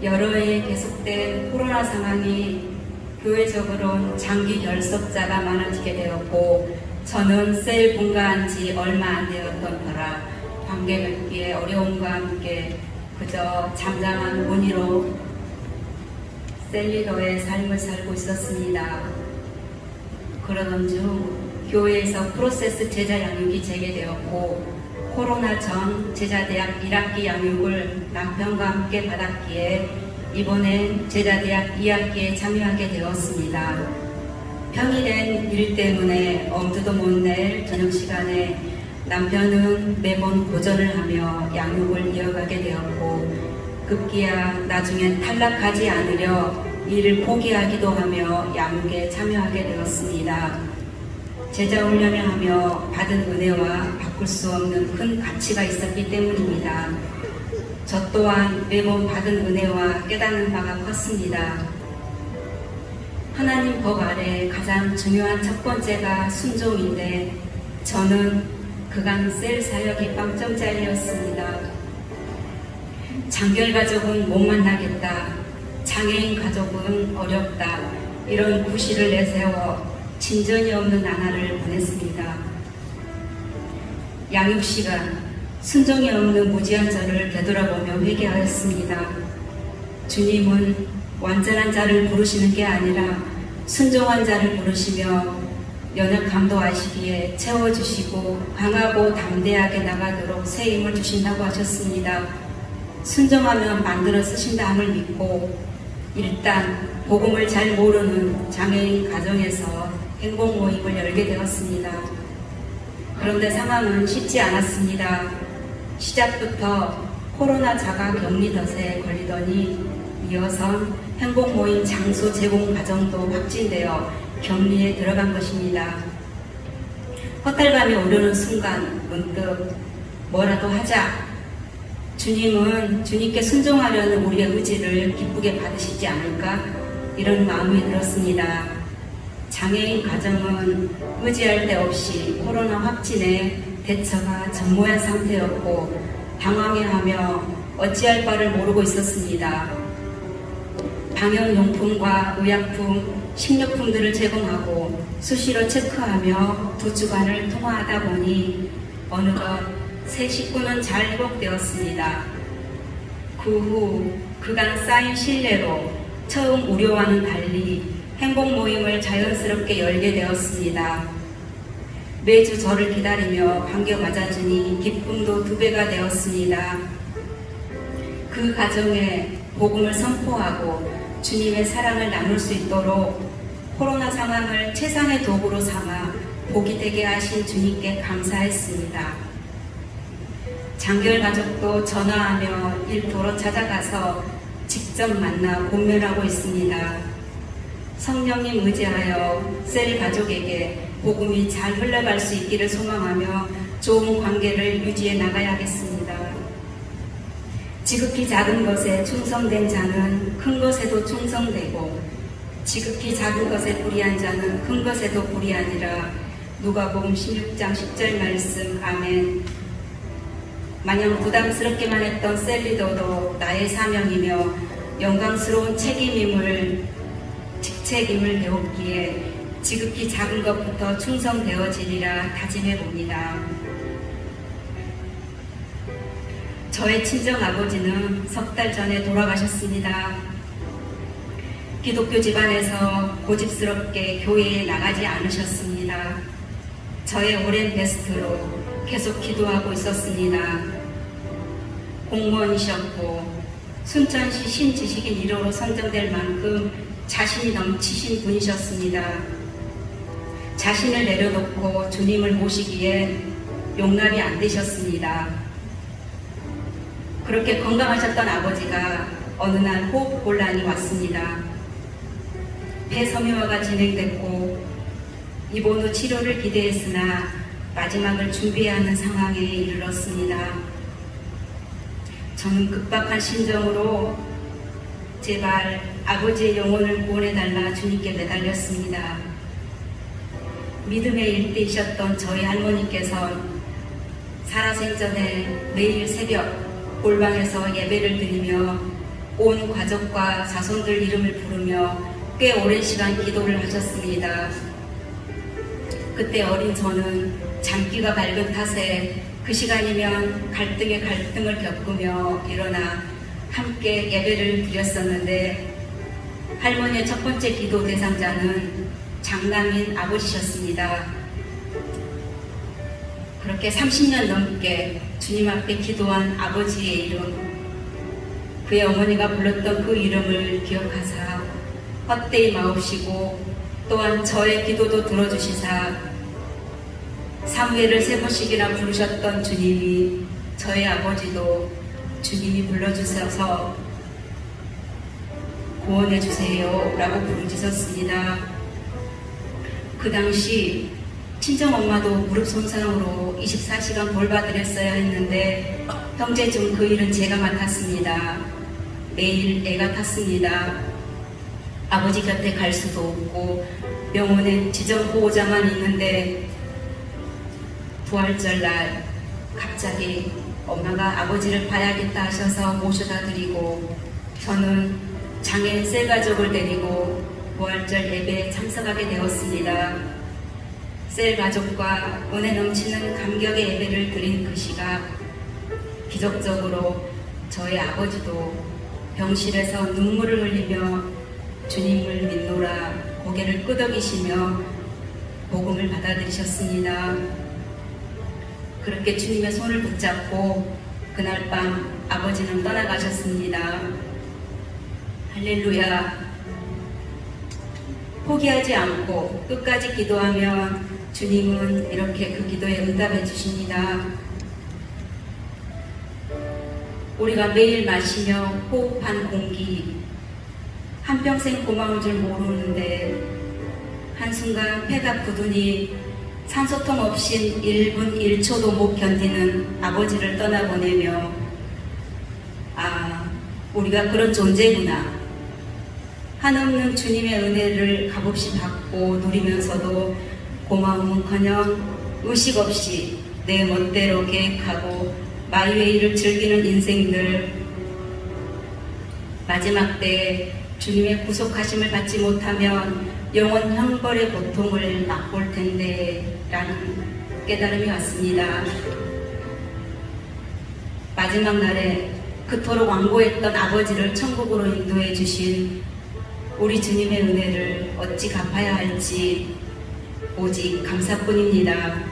여러 해 계속된 코로나 상황이 교회적으로 장기 결석자가 많아지게 되었고 저는 셀 분가한 지 얼마 안 되었던 터라 관계 맺기에 어려움과 함께 그저 잠잠한 문의로 셀리더의 삶을 살고 있었습니다. 그러던 중 교회에서 프로세스 제자 양육이 재개되었고 코로나 전 제자대학 1학기 양육을 남편과 함께 받았기에 이번엔 제자대학 2학기에 참여하게 되었습니다. 평일엔 일 때문에 엄두도 못 낼 저녁 시간에 남편은 매번 고전을 하며 양육을 이어가게 되었고 급기야 나중엔 탈락하지 않으려 일을 포기하기도 하며 양육에 참여하게 되었습니다. 제자 훈련을 하며 받은 은혜와 바꿀 수 없는 큰 가치가 있었기 때문입니다. 저 또한 매번 받은 은혜와 깨닫는 바가 컸습니다. 하나님 법 아래 가장 중요한 첫 번째가 순종인데 저는 그간 셀 사역이 빵점짜리였습니다. 장결 가족은 못 만나겠다. 장애인 가족은 어렵다. 이런 구실을 내세워 진전이 없는 나날을 보냈습니다. 양육 시간, 순종이 없는 무지한 저를 되돌아보며 회개하였습니다. 주님은 완전한 자를 부르시는 게 아니라 순종한 자를 부르시며 연약함도 아시기에 채워주시고 강하고 담대하게 나가도록 새 힘을 주신다고 하셨습니다. 순종하면 만들어 쓰신다함을 믿고 일단 복음을 잘 모르는 장애인 가정에서 행복 모임을 열게 되었습니다. 그런데 상황은 쉽지 않았습니다. 시작부터 코로나 자가 격리 덫에 걸리더니 이어서 행복 모임 장소 제공 과정도 확진되어 격리에 들어간 것입니다. 허탈감이 오르는 순간 문득 뭐라도 하자. 주님은 주님께 순종하려는 우리의 의지를 기쁘게 받으시지 않을까? 이런 마음이 들었습니다. 장애인 가정은 의지할 데 없이 코로나 확진에 대처가 전무한 상태였고 당황해하며 어찌할 바를 모르고 있었습니다. 방역용품과 의약품, 식료품들을 제공하고 수시로 체크하며 두 주간을 통화하다 보니 어느덧 새 식구는 잘 회복되었습니다. 그 후 그간 쌓인 신뢰로 처음 우려와는 달리 행복 모임을 자연스럽게 열게 되었습니다. 매주 저를 기다리며 반겨 맞아주니 기쁨도 두 배가 되었습니다. 그 가정에 복음을 선포하고 주님의 사랑을 나눌 수 있도록 코로나 상황을 최상의 도구로 삼아 복이 되게 하신 주님께 감사했습니다. 장결 가족도 전화하며 일도로 찾아가서 직접 만나 공면하고 있습니다. 성령님 의지하여 셀 가족에게 복음이 잘 흘러갈 수 있기를 소망하며 좋은 관계를 유지해 나가야겠습니다. 지극히 작은 것에 충성된 자는 큰 것에도 충성되고 지극히 작은 것에 불의한 자는 큰 것에도 불의하니라 누가복음 16장 10절 말씀 아멘 마냥 부담스럽게만 했던 셀리더도 나의 사명이며 영광스러운 책임임을 직책임을 배웠기에 지극히 작은 것부터 충성되어지리라 다짐해 봅니다. 저의 친정 아버지는 석 달 전에 돌아가셨습니다. 기독교 집안에서 고집스럽게 교회에 나가지 않으셨습니다. 저의 오랜 베스트로 계속 기도하고 있었습니다. 공무원이셨고 순천시 신지식인 1호로 선정될 만큼 자신이 넘치신 분이셨습니다. 자신을 내려놓고 주님을 모시기에 용납이 안 되셨습니다. 그렇게 건강하셨던 아버지가 어느 날 호흡 곤란이 왔습니다. 폐섬유화가 진행됐고 입원 후 치료를 기대했으나 마지막을 준비해야 하는 상황에 이르렀습니다. 저는 급박한 심정으로 제발 아버지의 영혼을 구원해달라 주님께 매달렸습니다. 믿음의 일대이셨던 저희 할머니께서 살아생전에 매일 새벽 골방에서 예배를 드리며 온 가족과 자손들 이름을 부르며 꽤 오랜 시간 기도를 하셨습니다. 그때 어린 저는 장기가 밝은 탓에 그 시간이면 갈등에 갈등을 겪으며 일어나 함께 예배를 드렸었는데 할머니의 첫 번째 기도 대상자는 장남인 아버지셨습니다. 그렇게 30년 넘게 주님 앞에 기도한 아버지의 이름, 그의 어머니가 불렀던 그 이름을 기억하사 헛되이 마옵시고 또한 저의 기도도 들어주시사 사무엘을 세 번씩이나 부르셨던 주님이 저의 아버지도 주님이 불러주셔서 구원해 주세요 라고 부르짖었습니다. 그 당시 친정 엄마도 무릎 손상으로 24시간 돌봐드렸어야 했는데 형제 중 그 일은 제가 맡았습니다. 매일 애가 탔습니다. 아버지 곁에 갈 수도 없고 병원에 지정 보호자만 있는데 부활절 날 갑자기 엄마가 아버지를 봐야겠다 하셔서 모셔다 드리고 저는 장애인 셀 가족을 데리고 부활절 예배에 참석하게 되었습니다. 셀 가족과 은혜 넘치는 감격의 예배를 드린 그 시각 기적적으로 저희 아버지도 병실에서 눈물을 흘리며 주님을 믿노라 고개를 끄덕이시며 복음을 받아들이셨습니다. 그렇게 주님의 손을 붙잡고 그날 밤 아버지는 떠나가셨습니다. 할렐루야. 포기하지 않고 끝까지 기도하면 주님은 이렇게 그 기도에 응답해 주십니다. 우리가 매일 마시며 호흡한 공기, 한평생 고마운 줄 모르는데, 한순간 폐가 굳으니 산소통 없인 1분 1초도 못 견디는 아버지를 떠나보내며, 아, 우리가 그런 존재구나. 한없는 주님의 은혜를 값없이 받고 누리면서도 고마움은커녕 의식 없이 내 멋대로 계획하고 마이웨이를 즐기는 인생들 마지막 때에 주님의 구속하심을 받지 못하면 영원 형벌의 고통을 맛볼 텐데 라는 깨달음이 왔습니다. 마지막 날에 그토록 완고했던 아버지를 천국으로 인도해 주신 우리 주님의 은혜를 어찌 갚아야 할지 오직 감사뿐입니다.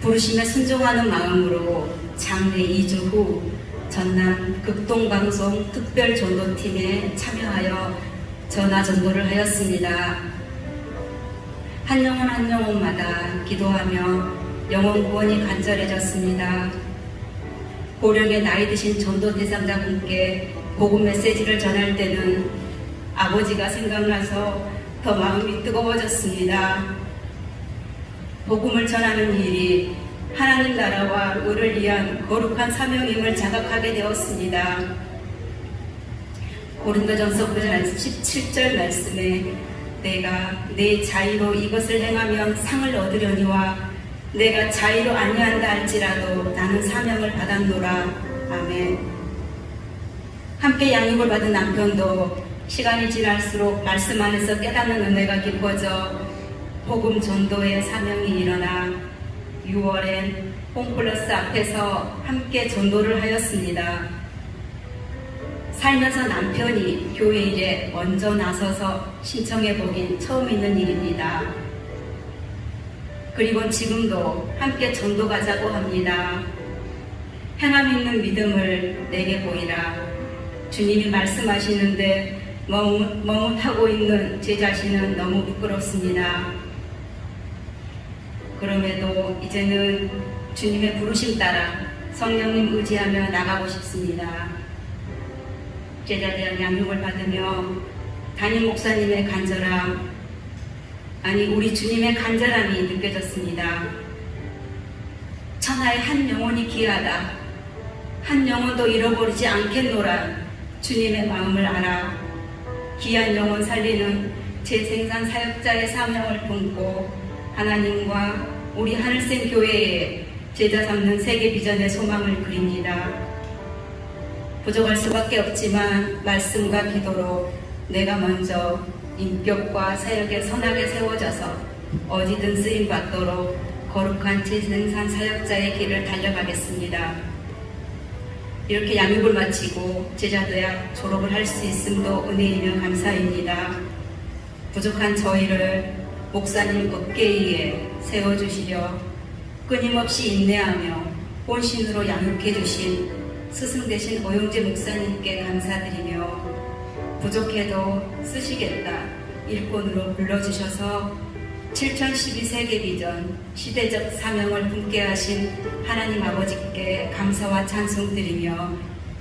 부르심에 순종하는 마음으로 장례 2주 후 전남 극동방송 특별전도팀에 참여하여 전화 전도를 하였습니다. 한 영혼 한 영혼마다 기도하며 영혼 구원이 간절해졌습니다. 고령의 나이 드신 전도 대상자분께 복음 메시지를 전할 때는 아버지가 생각나서 더 마음이 뜨거워졌습니다. 복음을 전하는 일이 하나님 나라와 의를 위한 거룩한 사명임을 자각하게 되었습니다. 고린도전서 9장 17절 말씀에 내가 내 자의로 이것을 행하면 상을 얻으려니와 내가 자의로 아니한다 할지라도 나는 사명을 받았노라. 아멘. 함께 양육을 받은 남편도 시간이 지날수록 말씀 안에서 깨닫는 은혜가 깊어져 복음 전도의 사명이 일어나 6월엔 홈플러스 앞에서 함께 전도를 하였습니다. 살면서 남편이 교회 일에 먼저 나서서 신청해 보긴 처음 있는 일입니다. 그리고 지금도 함께 전도 가자고 합니다. 행함 있는 믿음을 내게 보이라. 주님이 말씀하시는데 머뭇하고 있는 제 자신은 너무 부끄럽습니다. 그럼에도 이제는 주님의 부르심 따라 성령님 의지하며 나가고 싶습니다. 제자대학 양육을 받으며 담임 목사님의 간절함, 아니 우리 주님의 간절함이 느껴졌습니다. 천하의 한 영혼이 귀하다. 한 영혼도 잃어버리지 않겠노라. 주님의 마음을 알아. 귀한 영혼 살리는 재생산 사역자의 사명을 품고 하나님과 우리 하늘생 교회에 제자 삼는 세계 비전의 소망을 그립니다. 부족할 수밖에 없지만 말씀과 기도로 내가 먼저 인격과 사역에 선하게 세워져서 어디든 쓰임 받도록 거룩한 재생산 사역자의 길을 달려가겠습니다. 이렇게 양육을 마치고 제자대학 졸업을 할 수 있음도 은혜이며 감사입니다. 부족한 저희를 목사님 어깨 위에 세워주시려 끊임없이 인내하며 본신으로 양육해 주신 스승 되신 오영재 목사님께 감사드리며 부족해도 쓰시겠다 일꾼으로 불러주셔서 7012 세계 비전 시대적 사명을 품게 하신 하나님 아버지께 감사와 찬송 드리며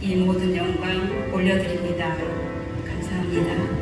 이 모든 영광 올려드립니다. 감사합니다.